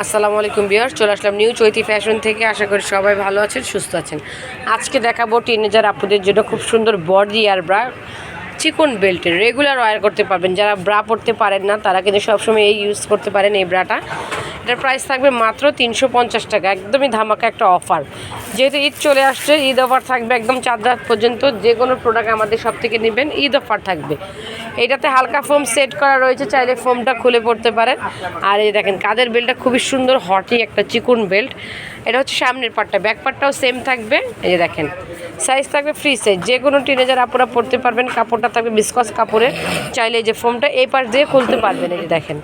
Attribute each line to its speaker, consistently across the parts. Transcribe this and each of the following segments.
Speaker 1: আসসালামু আলাইকুম বিয়ার চলে আসলাম নিউ চৈতি ফ্যাশন থেকে। আশা করি সবাই ভালো আছেন, সুস্থ আছেন। আজকে দেখাবো টিনেজার আপুদের জন্য খুব সুন্দর বডি আর ব্রা চিকন বেল্টের রেগুলার ওয়ার করতে পারবেন। যারা ব্রা পরতে পারেন না, তারা কিন্তু সবসময় এই ইউজ করতে পারেন এই ব্রাটা এটার প্রাইস থাকবে মাত্র তিনশো পঞ্চাশ টাকা। একদমই ধামাকা একটা অফার যেহেতু ঈদ চলে আসছে, ঈদ অফার থাকবে একদম চার রাত পর্যন্ত। যে কোনো প্রোডাক্ট আমাদের সব থেকে নেবেন, ঈদ অফার থাকবে। এটাতে হালকা ফোম সেট করা রয়েছে, চাইলে ফোমটা খুলে পড়তে পারেন। আর এই দেখেন, কাদের বেল্টটা খুবই সুন্দর হটি একটা চিকুন বেল্ট এটা হচ্ছে সামনের পার্টটা ব্যাক পার্টটাও সেম থাকবে। এই যে দেখেন সাইজ থাকবে ফ্রি সাইজ যে কোনো টিনেজার আপনারা পড়তে পারবেন, কাপড়টা থাকবে বিস্কস কাপড়ের। চাইলে এই যে ফোমটা এই পাশ দিয়ে খুলতে পারবেন, এই যে দেখেন।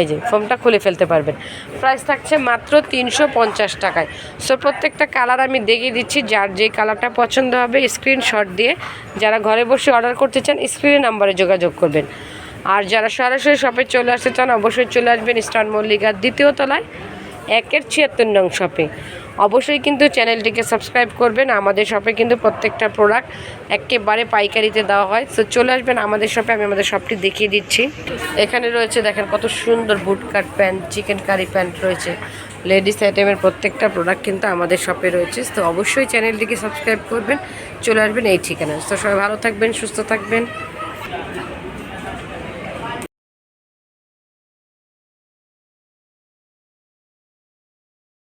Speaker 1: এই যে ফোমটা খুলে ফেলতে পারবেন। প্রাইস থাকছে মাত্র তিনশো পঞ্চাশ টাকায়। সো প্রত্যেকটা কালার আমি দেখিয়ে দিচ্ছি, যার যে কালারটা পছন্দ হবে স্ক্রিনশট দিয়ে যারা ঘরে বসে অর্ডার করতে চান স্ক্রিনে নাম্বারে যোগাযোগ করবেন। আর যারা সরাসরি শপে চলে আসতে চান, অবশ্যই চলে আসবেন স্টার মল্লিকার দ্বিতীয় তলায়, একের ছিয়াত্তর নং শপে অবশ্যই কিন্তু চ্যানেলটিকে সাবস্ক্রাইব করবেন। আমাদের শপে কিন্তু প্রত্যেকটা প্রোডাক্ট একেবারে পাইকারিতে দেওয়া হয়। তো চলে আসবেন আমাদের শপে আমি আমাদের শপটি দেখিয়ে দিচ্ছি। এখানে রয়েছে, দেখেন কত সুন্দর boot cut pant chikankari pant রয়েছে। লেডিস আইটেমের প্রত্যেকটা প্রোডাক্ট কিন্তু আমাদের শপে রয়েছে। তো অবশ্যই চ্যানেলটিকে সাবস্ক্রাইব করবেন। চলে আসবেন এই ঠিকানায়। তো সবাই ভালো থাকবেন, সুস্থ থাকবেন।